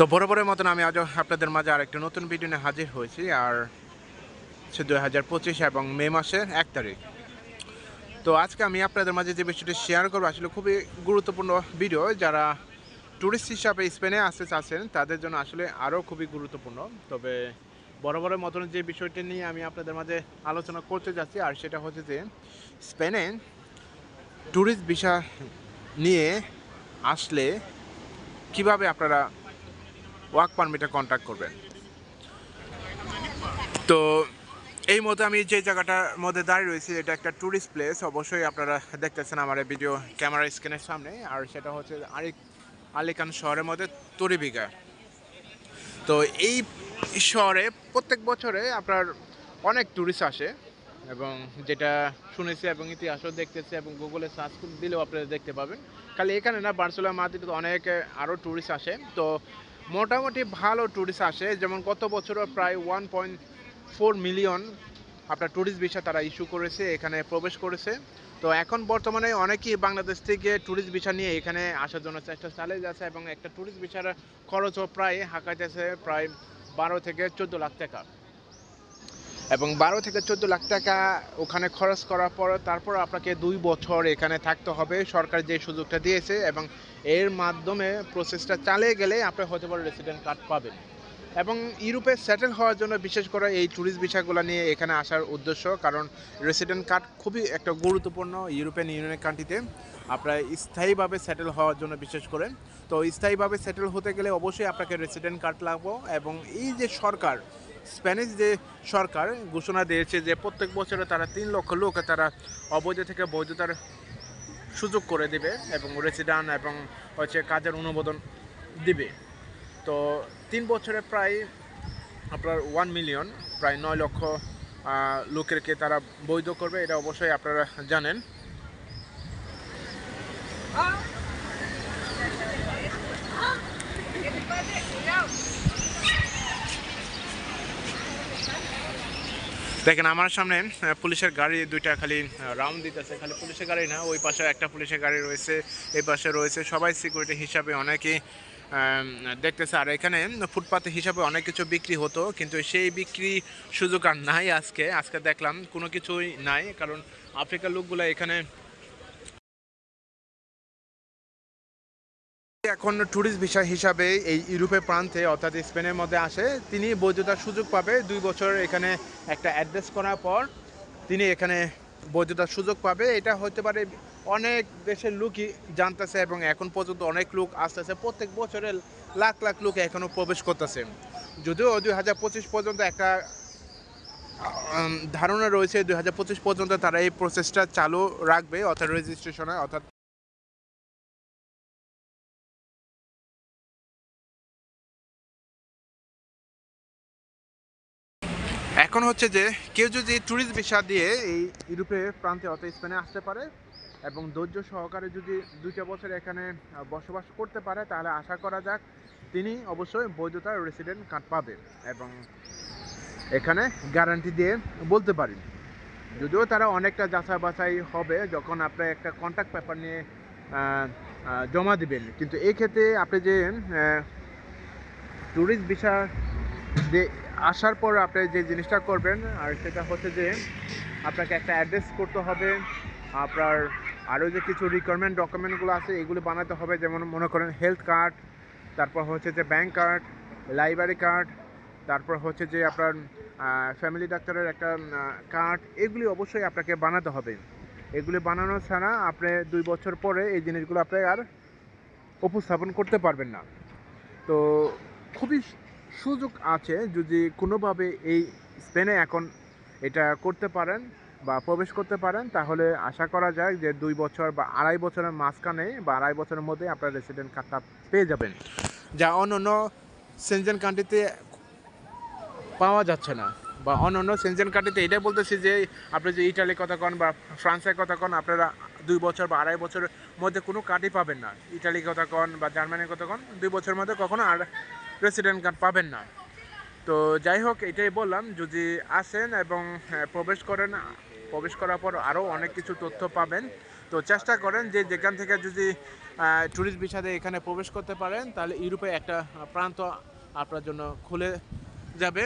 তো বরাবরের মতন আমি আজও আপনাদের মাঝে আরেকটা নতুন ভিডিও নিয়ে হাজির হয়েছি, আর সে দুই হাজার পঁচিশ এবং মে মাসের এক তারিখ। তো আজকে আমি আপনাদের মাঝে যে বিষয়টি শেয়ার করব, আসলে খুবই গুরুত্বপূর্ণ ভিডিও যারা ট্যুরিস্ট হিসাবে স্পেনে আসতে চাচ্ছেন, তাদের জন্য আসলে আরও খুবই গুরুত্বপূর্ণ। তবে বরাবরের মতন যে বিষয়টি নিয়ে আমি আপনাদের মাঝে আলোচনা করতে যাচ্ছি, আর সেটা হচ্ছে যে স্পেনে ট্যুরিস্ট ভিসা নিয়ে আসলে কীভাবে আপনারা ওয়ার্ক পারমিটে কন্ট্যাক্ট করবেন। তো এই মতো আমি যে জায়গাটার মধ্যে দাঁড়িয়ে রয়েছি, এটা একটা ট্যুরিস্ট প্লেস অবশ্যই আপনারা দেখতেছেন আমার ভিডিও ক্যামেরা স্ক্রিনের সামনে। আর সেটা হচ্ছে আরিক আলিকান শহরের মধ্যে তরিবিঘা তো এই শহরে প্রত্যেক বছরে আপনার অনেক ট্যুরিস্ট আসে এবং যেটা শুনেছি এবং ইতিহাসও দেখতেছি এবং গুগলে সার্চ দিলেও আপনারা দেখতে পাবেন। খালি এখানে না, বার্সেলোনা, মাদ্রিদে অনেক আরও ট্যুরিস্ট আসে। তো মোটামুটি ভালো ট্যুরিস্ট আসে। যেমন গত বছরও প্রায় ওয়ান পয়েন্ট ফোর মিলিয়ন আপনার ট্যুরিস্ট ভিসা তারা ইস্যু করেছে, এখানে প্রবেশ করেছে। তো এখন বর্তমানে অনেকেই বাংলাদেশ থেকে ট্যুরিস্ট ভিসা নিয়ে এখানে আসার জন্য চেষ্টা চালিয়ে যাচ্ছে এবং একটা ট্যুরিস্ট ভিসার খরচও প্রায় হাঁকাইতেছে প্রায় বারো থেকে চোদ্দ লাখ টাকা। এবং বারো থেকে চোদ্দ লাখ টাকা ওখানে খরচ করার পর তারপর আপনাকে দুই বছর এখানে থাকতে হবে। সরকার যে সুযোগটা দিয়েছে এবং এর মাধ্যমে প্রসেসটা চালিয়ে গেলে আপনি হতে পারে রেসিডেন্ট কার্ড পাবেন। এবং ইউরোপে সেটেল হওয়ার জন্য বিশেষ করে এই ট্যুরিস্ট ভিসাগুলো নিয়ে এখানে আসার উদ্দেশ্য, কারণ রেসিডেন্ট কার্ড খুবই একটা গুরুত্বপূর্ণ ইউরোপিয়ান ইউনিয়নের কান্ট্রিতে আপনার স্থায়ীভাবে সেটেল হওয়ার জন্য বিশেষ করে। তো স্থায়ীভাবে সেটেল হতে গেলে অবশ্যই আপনাকে রেসিডেন্ট কার্ড লাগবো এবং এই যে সরকার স্প্যানিশ যে সরকার ঘোষণা দিয়েছে যে প্রত্যেক বছরে তারা তিন লক্ষ লোক তারা অবৈধ থেকে বৈধতার সুযোগ করে দেবে এবং রেসিডেন্ট এবং হচ্ছে কাজের অনুমোদন দিবে। তো তিন বছরে প্রায় আপনার ওয়ান মিলিয়ন প্রায় নয় লক্ষ লোকেরকে তারা বৈধ করবে, এটা অবশ্যই আপনারা জানেন। দেখেন, আমার সামনে পুলিশের গাড়ি দুইটা খালি রাউন্ড দিতেছে। খালি পুলিশের গাড়ি না, ওই পাশে একটা পুলিশের গাড়ি রয়েছে, এই পাশে রয়েছে সবাই সিকিউরিটি হিসাবে অনেকেই দেখতেছে। আর এখানে, ফুটপাতে হিসাবে অনেক কিছু বিক্রি হতো, কিন্তু সেই বিক্রি সুযোগ আর নাই আজকে। আজকে দেখলাম কোনো কিছুই নাই, কারণ আফ্রিকার লোকগুলো এখানে এখন ট্যুরিস্ট ভিসা হিসাবে এই ইউরোপের প্রান্তে, অর্থাৎ স্পেনের মধ্যে আসে, তিনি বৈধতার সুযোগ পাবে। দুই বছর এখানে একটা অ্যাড্রেস করার পর তিনি এখানে বৈধতার সুযোগ পাবে। এটা হতে পারে অনেক দেশের লোকই জানতেছে এবং এখন পর্যন্ত অনেক লোক আসতেছে। প্রত্যেক বছরে লাখ লাখ লোক এখনও প্রবেশ করতেছে। যদিও দুই হাজার পঁচিশ পর্যন্ত একটা ধারণা রয়েছে, দুই হাজার পঁচিশ পর্যন্ত তারা এই প্রসেসটা চালু রাখবে, অর্থাৎ রেজিস্ট্রেশনে অর্থাৎ এখন হচ্ছে যে কেউ যদি ট্যুরিস্ট ভিসা দিয়ে এই ইউরোপে, প্রান্তে অর্থাৎ স্পেনে আসতে পারে এবং ধৈর্য সহকারে যদি দুইটা বছর এখানে বসবাস করতে পারে, তাহলে আশা করা যাক তিনি অবশ্যই বৈধতার রেসিডেন্ট কার্ড পাবে এবং এখানে গ্যারান্টি দিয়ে বলতে পারি যদিও তারা অনেকটা যাচাই বাছাই হবে যখন আপনি একটা কন্ট্যাক্ট পেপার নিয়ে জমা দিবেন। কিন্তু এই ক্ষেত্রে আপনি যে ট্যুরিস্ট ভিসা যে আসার পর আপনি যে জিনিসটা করবেন, আর সেটা হচ্ছে যে আপনাকে একটা অ্যাড্রেস করতে হবে, আপনার আরও যে কিছু রিকোয়ারমেন্ট ডকুমেন্টগুলো আছে, এগুলো বানাতে হবে, যেমন মনে করেন হেলথ কার্ড তারপর হচ্ছে যে ব্যাংক কার্ড লাইব্রেরি কার্ড তারপর হচ্ছে যে আপনার ফ্যামিলি ডাক্তারের একটা কার্ড এগুলি অবশ্যই আপনাকে বানাতে হবে। এগুলি বানানো ছাড়া আপনি দুই বছর পরে এই জিনিসগুলো আপনি আর উপস্থাপন করতে পারবেন না। তো খুবই সুযোগ আছে যদি কোনোভাবে এই স্পেনে এখন এটা করতে পারেন বা প্রবেশ করতে পারেন, তাহলে আশা করা যায় যে দুই বছর বা আড়াই বছরের মাঝখানে বা আড়াই বছরের মধ্যে আপনার রেসিডেন্ট কার্ডটা পেয়ে যাবেন। যা অন্য অন্য সেনজেন কান্ট্রিতে পাওয়া যাচ্ছে না বা অন্য অন্য সেনজেন কান্ট্রিতে এটাই বলতেছি যে আপনি যে ইটালির কথা কন বা ফ্রান্সের কথা কন, আপনারা দুই বছর বা আড়াই বছরের মধ্যে কোনো কার্ডই পাবেন না। ইটালির কথা কন বা জার্মানির কথা কন, দুই বছরের মধ্যে কখনো আর রেসিডেন্ট কার্ড পাবেন না। তো যাই হোক এটাই বললাম যদি আসেন এবং হ্যাঁ, প্রবেশ করেন প্রবেশ করার পর আরও অনেক কিছু তথ্য পাবেন। তো চেষ্টা করেন যে যেখান থেকে যদি ট্যুরিস্ট ভিসাতে এখানে প্রবেশ করতে পারেন তাহলে ইউরোপে একটা প্রান্ত আপনার জন্য খুলে যাবে।